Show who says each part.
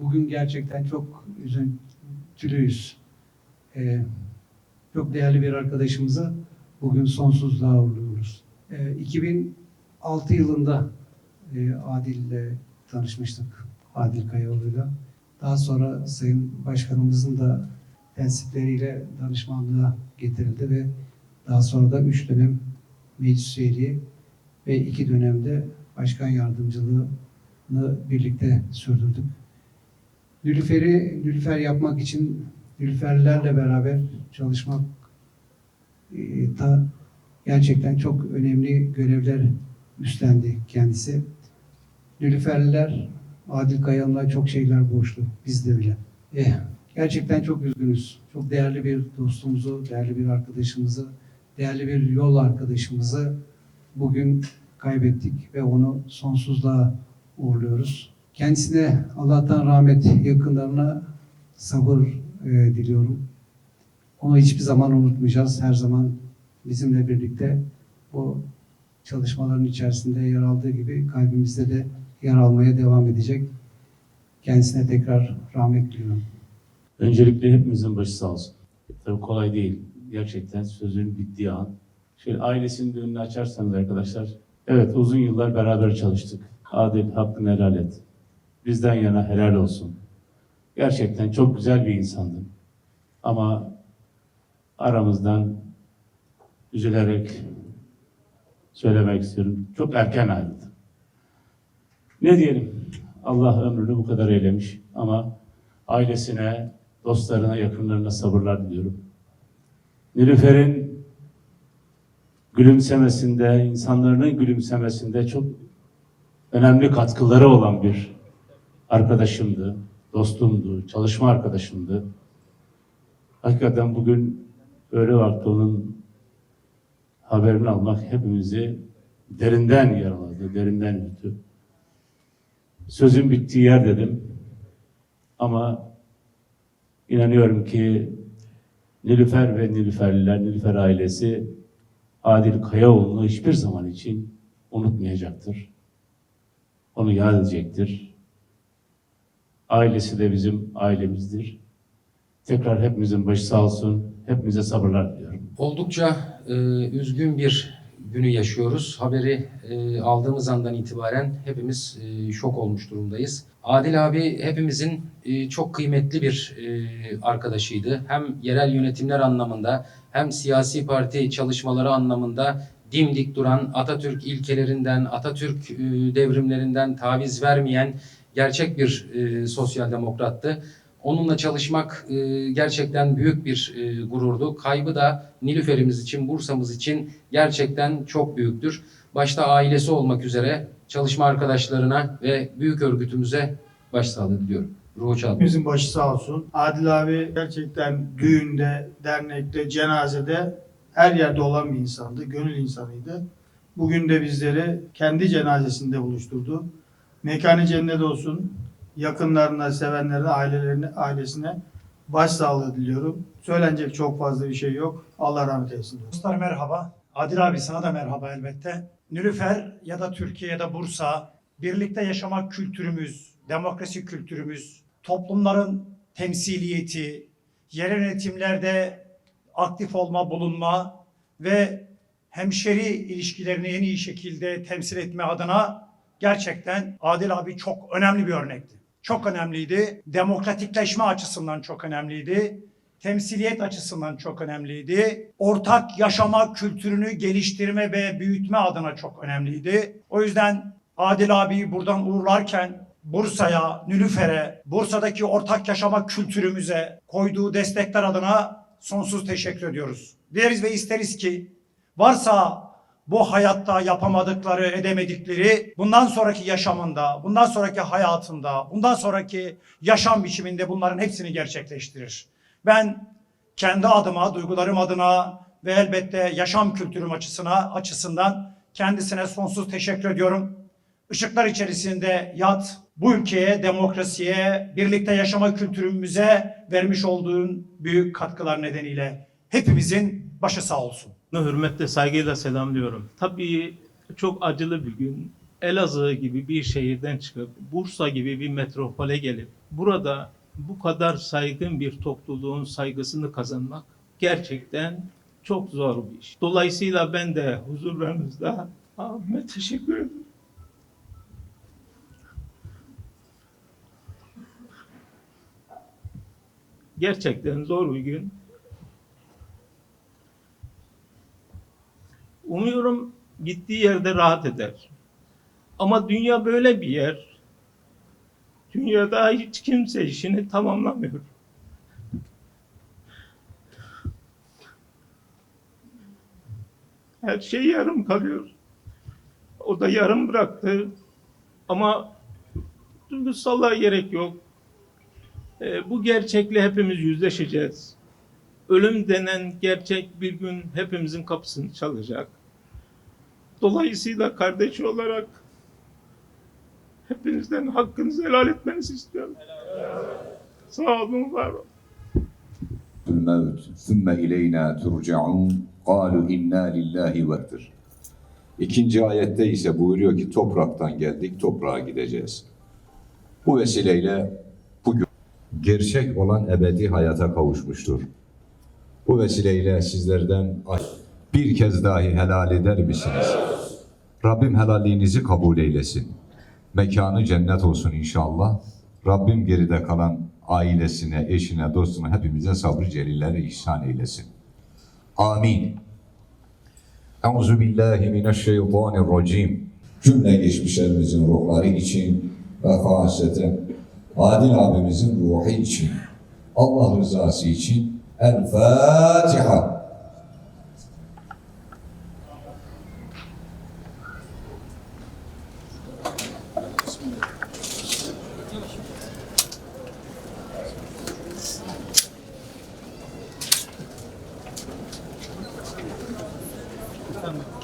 Speaker 1: Bugün gerçekten çok üzüntülüyüz. Ee, çok değerli bir arkadaşımıza bugün sonsuzluğa uğurluyoruz. Ee, 2006 yılında e, Adil'le tanışmıştık. Adil Kayaoğlu'yla. Daha sonra Sayın Başkanımızın da tensipleriyle danışmanlığa getirildi ve daha sonra da üç dönem meclis üyeliği ve iki dönemde başkan yardımcılığını birlikte sürdürdük. Nülüfer'i Nülüfer yapmak için Nülüferlerle beraber çalışmak e, da gerçekten çok önemli görevler üstlendi kendisi. Nülüferliler Adil Kayan'la çok şeyler borçlu. Biz de öyle. Eh, gerçekten çok üzgünüz. Çok değerli bir dostumuzu, değerli bir arkadaşımızı, değerli bir yol arkadaşımızı bugün kaybettik ve onu sonsuzluğa uğurluyoruz. Kendisine Allah'tan rahmet, yakınlarına sabır e, diliyorum. Onu hiçbir zaman unutmayacağız. Her zaman bizimle birlikte bu çalışmaların içerisinde yer aldığı gibi kalbimizde de yer almaya devam edecek. Kendisine tekrar rahmet diliyorum.
Speaker 2: Öncelikle hepimizin başı sağ olsun. Tabii kolay değil. Gerçekten sözün bittiği an. Şöyle ailesinin önünü açarsanız arkadaşlar. Evet uzun yıllar beraber çalıştık. Adil hakkını helal et. Bizden yana helal olsun. Gerçekten çok güzel bir insandın. Ama aramızdan üzülerek söylemek istiyorum. Çok erken ayrıldı. Ne diyelim? Allah ömrünü bu kadar eylemiş ama ailesine, dostlarına, yakınlarına sabırlar diliyorum. Nilüfer'in gülümsemesinde, insanların gülümsemesinde çok önemli katkıları olan bir arkadaşımdı, dostumdu, çalışma arkadaşımdı. Hakikaten bugün öğle vakti onun haberini almak hepimizi derinden yaraladı, derinden üzdü. Sözün bittiği yer dedim. Ama inanıyorum ki Nilüfer ve Nilüferliler, Nilüfer ailesi Adil Kayaoğlu'nu hiçbir zaman için unutmayacaktır. Onu yad edecektir. Ailesi de bizim ailemizdir. Tekrar hepimizin başı sağ olsun. Hepimize sabırlar diliyorum.
Speaker 3: Oldukça e, üzgün bir günü yaşıyoruz. Haberi e, aldığımız andan itibaren hepimiz e, şok olmuş durumdayız. Adil abi hepimizin e, çok kıymetli bir e, arkadaşıydı. Hem yerel yönetimler anlamında hem siyasi parti çalışmaları anlamında dimdik duran Atatürk ilkelerinden, Atatürk e, devrimlerinden taviz vermeyen gerçek bir e, sosyal demokrattı. Onunla çalışmak e, gerçekten büyük bir e, gururdu. Kaybı da Nilüfer'imiz için, Bursa'mız için gerçekten çok büyüktür. Başta ailesi olmak üzere çalışma arkadaşlarına ve büyük örgütümüze başsağlığı diliyorum. Ruhu çağlı.
Speaker 4: Hepimizin başı sağ olsun. Adil abi gerçekten düğünde, dernekte, cenazede her yerde olan bir insandı. Gönül insanıydı. Bugün de bizleri kendi cenazesinde buluşturdu. Mekanı cennet olsun. Yakınlarına, sevenlerine, ailelerine, ailesine başsağlığı diliyorum. Söylenecek çok fazla bir şey yok. Allah rahmet eylesin.
Speaker 5: Dostlar merhaba. Adil abi sana da merhaba elbette. Nülüfer ya da Türkiye ya da Bursa birlikte yaşamak kültürümüz, demokrasi kültürümüz, toplumların temsiliyeti, yerel yönetimlerde aktif olma, bulunma ve hemşeri ilişkilerini en iyi şekilde temsil etme adına gerçekten Adil abi çok önemli bir örnekti. Çok önemliydi. Demokratikleşme açısından çok önemliydi temsiliyet açısından çok önemliydi. Ortak yaşama kültürünü geliştirme ve büyütme adına çok önemliydi. O yüzden Adil abiyi buradan uğurlarken Bursa'ya, Nülüfer'e, Bursa'daki ortak yaşama kültürümüze koyduğu destekler adına sonsuz teşekkür ediyoruz. Dileriz ve isteriz ki varsa bu hayatta yapamadıkları, edemedikleri bundan sonraki yaşamında, bundan sonraki hayatında, bundan sonraki yaşam biçiminde bunların hepsini gerçekleştirir. Ben kendi adıma, duygularım adına ve elbette yaşam kültürüm açısına açısından kendisine sonsuz teşekkür ediyorum. Işıklar içerisinde yat bu ülkeye, demokrasiye, birlikte yaşama kültürümüze vermiş olduğun büyük katkılar nedeniyle hepimizin başı sağ olsun.
Speaker 6: Hürmetle saygıyla selamlıyorum. Tabii çok acılı bir gün. Elazığ gibi bir şehirden çıkıp Bursa gibi bir metropole gelip burada bu kadar saygın bir topluluğun saygısını kazanmak gerçekten çok zor bir iş. Dolayısıyla ben de huzurlarınızda abime teşekkür ederim. Gerçekten zor bir gün. Umuyorum gittiği yerde rahat eder. Ama dünya böyle bir yer. Dünyada hiç kimse işini tamamlamıyor. Her şey yarım kalıyor. O da yarım bıraktı. Ama duygusallığa gerek yok. Ee, bu gerçekle hepimiz yüzleşeceğiz Ölüm denen gerçek bir gün hepimizin kapısını çalacak. Dolayısıyla kardeş olarak hepinizden hakkınızı helal etmenizi istiyorum. Sağ olun, var olun.
Speaker 7: الموت ثم إلينا ترجعون قالوا إنا لله وَتِّرْ İkinci ayette ise buyuruyor ki topraktan geldik toprağa gideceğiz. Bu vesileyle bugün gerçek olan ebedi hayata kavuşmuştur. Bu vesileyle sizlerden bir kez dahi helal eder misiniz? Rabbim helalliğinizi kabul eylesin. Mekanı cennet olsun inşallah. Rabbim geride kalan ailesine, eşine, dostuna hepimize sabrı celilleri ihsan eylesin. Amin. Euzu billahi mineşşeytanirracim. Cümle geçmişlerimizin ruhları için ve haseten Adil abimizin ruhu için, Allah rızası için الفاتحة Thank
Speaker 6: you.